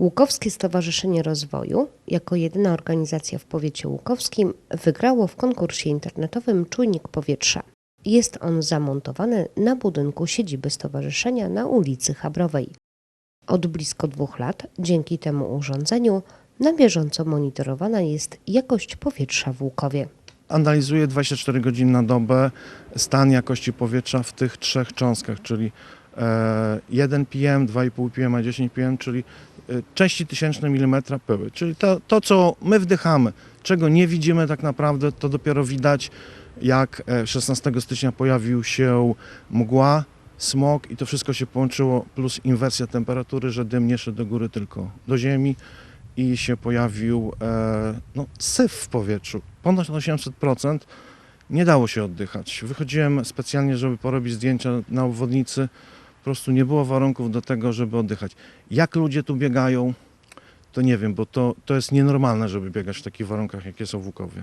Łukowskie Stowarzyszenie Rozwoju, jako jedyna organizacja w powiecie łukowskim, wygrało w konkursie internetowym Czujnik Powietrza. Jest on zamontowany na budynku siedziby stowarzyszenia na ulicy Chabrowej. Od blisko dwóch lat dzięki temu urządzeniu na bieżąco monitorowana jest jakość powietrza w Łukowie. analizuje 24 godziny na dobę stan jakości powietrza w tych trzech cząstkach, czyli 1 pm, 2,5 pm, a 10 pm, czyli e, części tysięczne milimetra pyły. Czyli to, to, co my wdychamy, czego nie widzimy tak naprawdę, to dopiero widać, jak e, 16 stycznia pojawił się mgła, smog i to wszystko się połączyło, plus inwersja temperatury, że dym nie szedł do góry, tylko do ziemi i się pojawił e, no, syf w powietrzu. Ponad 800%. Nie dało się oddychać. Wychodziłem specjalnie, żeby porobić zdjęcia na obwodnicy. Po prostu nie było warunków do tego, żeby oddychać. Jak ludzie tu biegają, to nie wiem, bo to, to jest nienormalne, żeby biegać w takich warunkach, jakie są w Łukowie.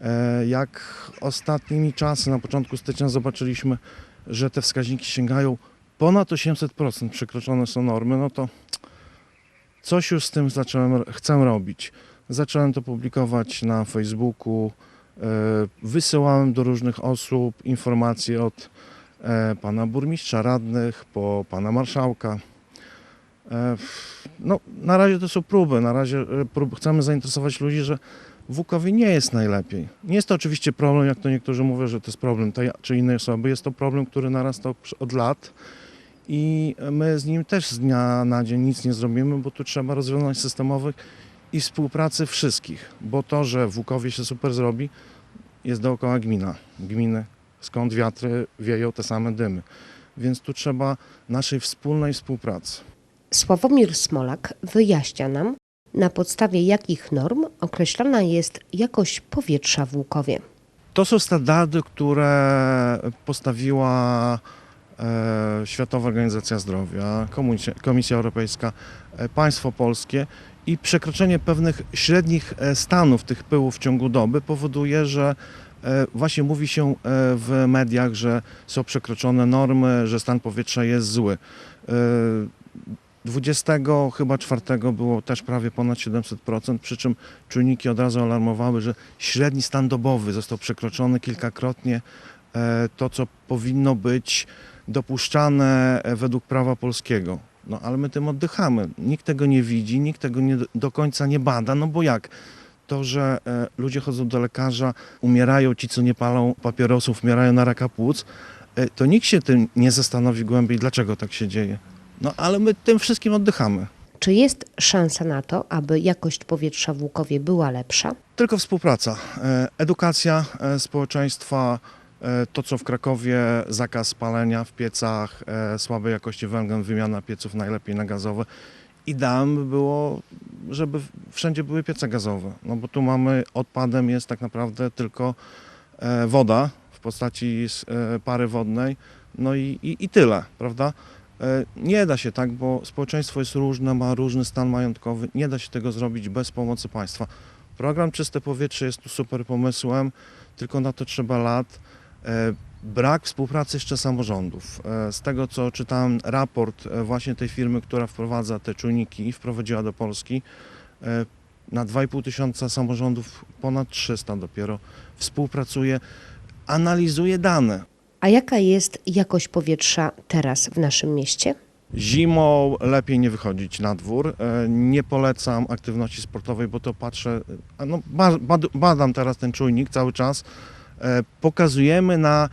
E, jak ostatnimi czasy, na początku stycznia zobaczyliśmy, że te wskaźniki sięgają ponad 800%, przekroczone są normy, no to coś już z tym zacząłem, chcę robić. Zacząłem to publikować na Facebooku, e, wysyłałem do różnych osób informacje od pana burmistrza, radnych, po pana marszałka. E, No, na razie to są próby, na razie e, prób, chcemy zainteresować ludzi, że w nie jest najlepiej. Nie jest to oczywiście problem, jak to niektórzy mówią, że to jest problem tej czy innej osoby. Jest to problem, który narastał od lat i my z nim też z dnia na dzień nic nie zrobimy, bo tu trzeba rozwiązań systemowych i współpracy wszystkich, bo to, że w się super zrobi, jest dookoła gmina, gminy, skąd wiatry wieją te same dymy. Więc tu trzeba naszej wspólnej współpracy. Sławomir Smolak wyjaśnia nam, na podstawie jakich norm określana jest jakość powietrza w Łukowie. To są standardy, które postawiła e, Światowa Organizacja Zdrowia, Komisja, Komisja Europejska, e, państwo polskie i przekroczenie pewnych średnich e, stanów tych pyłów w ciągu doby powoduje, że właśnie mówi się e, w mediach, że są przekroczone normy, że stan powietrza jest zły. E, 20 chyba 4 było też prawie ponad 700%, przy czym czujniki od razu alarmowały, że średni stan dobowy został przekroczony kilkakrotnie. E, To, co powinno być dopuszczane e, według prawa polskiego. No ale my tym oddychamy. Nikt tego nie widzi, nikt tego nie, do końca nie bada, no bo jak? To, że e, ludzie chodzą do lekarza, umierają ci, co nie palą papierosów, umierają na raka płuc, e, to nikt się tym nie zastanowi głębiej, dlaczego tak się dzieje. No ale my tym wszystkim oddychamy. Czy jest szansa na to, aby jakość powietrza w Łukowie była lepsza? Tylko współpraca, e, edukacja społeczeństwa, to co w Krakowie, zakaz palenia w piecach, słabej jakości węgiel, wymiana pieców najlepiej na gazowe. Ideałem by było, żeby wszędzie były piece gazowe, no bo tu mamy, odpadem jest tak naprawdę tylko e, woda w postaci e, pary wodnej, no i, i, i tyle, prawda? E, Nie da się tak, bo społeczeństwo jest różne, ma różny stan majątkowy, nie da się tego zrobić bez pomocy państwa. Program Czyste Powietrze jest tu super pomysłem, tylko na to trzeba lat. Brak współpracy jeszcze samorządów. E, Z tego co czytałem, raport e, właśnie tej firmy, która wprowadza te czujniki i wprowadziła do Polski, e, na 2,5 tysiąca samorządów ponad 300 dopiero współpracuje, analizuje dane. A jaka jest jakość powietrza teraz w naszym mieście? Zimą lepiej nie wychodzić na dwór. Nie polecam aktywności sportowej, bo to patrzę, no, ba- bad- badam teraz ten czujnik cały czas. E, Pokazujemy na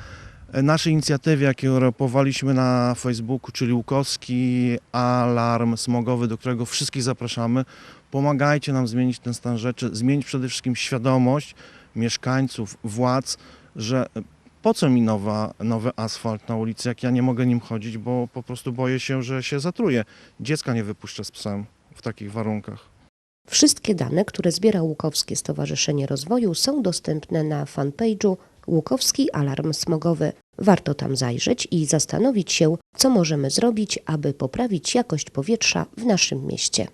naszej inicjatywie, jaką reagowaliśmy na Facebooku, czyli Łukowski Alarm Smogowy, do którego wszystkich zapraszamy. Pomagajcie nam zmienić ten stan rzeczy, zmienić przede wszystkim świadomość mieszkańców, władz, że po co mi nowa, nowy asfalt na ulicy, jak ja nie mogę nim chodzić, bo po prostu boję się, że się zatruję. Dziecka nie wypuszczę z psem w takich warunkach. Wszystkie dane, które zbiera Łukowskie Stowarzyszenie Rozwoju są dostępne na fanpage'u Łukowski Alarm Smogowy. Warto tam zajrzeć i zastanowić się, co możemy zrobić, aby poprawić jakość powietrza w naszym mieście.